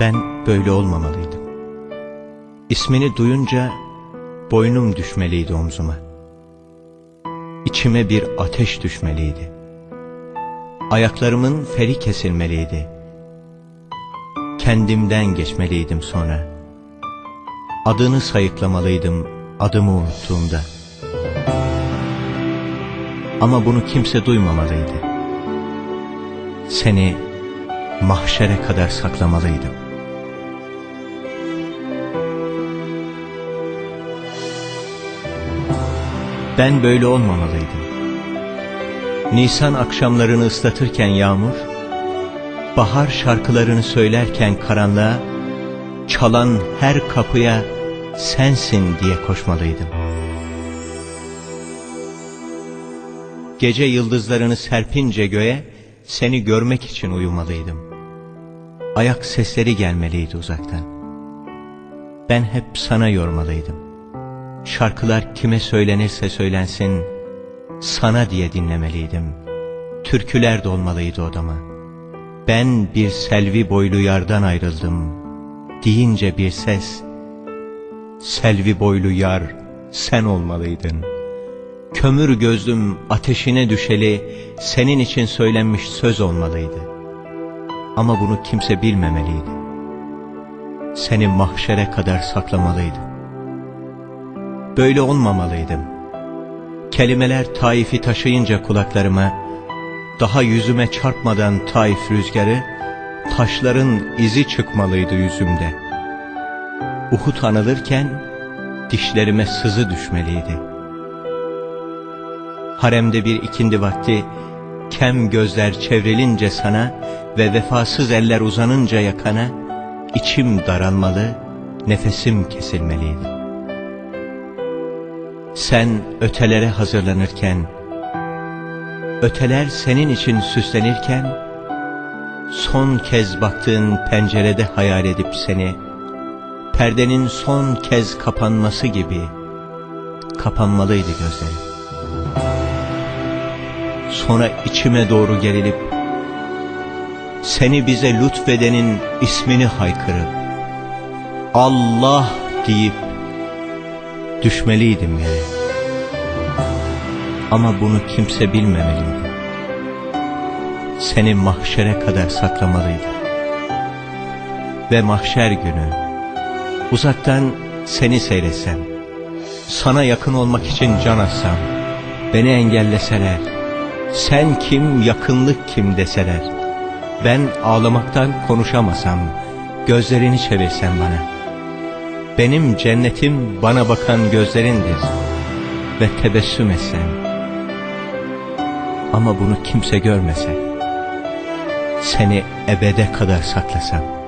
Ben böyle olmamalıydım. İsmini duyunca boynum düşmeliydi omzuma. İçime bir ateş düşmeliydi. Ayaklarımın feri kesilmeliydi. Kendimden geçmeliydim sonra. Adını sayıklamalıydım adımı unuttuğumda. Ama bunu kimse duymamalıydı. Seni mahşere kadar saklamalıydım. Ben böyle olmamalıydım. Nisan akşamlarını ıslatırken yağmur, bahar şarkılarını söylerken karanlığa, çalan her kapıya sensin diye koşmalıydım. Gece yıldızlarını serpince göğe, seni görmek için uyumalıydım. Ayak sesleri gelmeliydi uzaktan. Ben hep sana yormalıydım. Şarkılar kime söylenirse söylensin, sana diye dinlemeliydim. Türküler dolmalıydı odama. Ben bir selvi boylu yardan ayrıldım. Deyince bir ses, selvi boylu yar sen olmalıydın. Kömür gözlüm ateşine düşeli senin için söylenmiş söz olmalıydı. Ama bunu kimse bilmemeliydi. Seni mahşere kadar saklamalıydım. Böyle olmamalıydım. Kelimeler Taif'i taşıyınca kulaklarıma, daha yüzüme çarpmadan Taif rüzgarı, taşların izi çıkmalıydı yüzümde. Uhud anılırken dişlerime sızı düşmeliydi. Haremde bir ikindi vakti, kem gözler çevrilince sana ve vefasız eller uzanınca yakana, içim daralmalı, nefesim kesilmeliydi. Sen ötelere hazırlanırken, öteler senin için süslenirken, son kez baktığın pencerede hayal edip seni, perdenin son kez kapanması gibi kapanmalıydı gözlerim. Sonra içime doğru gerilip, seni bize lütfedenin ismini haykırıp, Allah deyip düşmeliydim yere. Ama bunu kimse bilmemeliydi. Seni mahşere kadar saklamalıydım. Ve mahşer günü uzaktan seni seyretsem, sana yakın olmak için can atsam, beni engelleseler, sen kim yakınlık kim deseler, ben ağlamaktan konuşamasam, gözlerini çevirsen bana, benim cennetim bana bakan gözlerindir ve tebessüm etsen. Ama bunu kimse görmese, seni ebede kadar saklasam.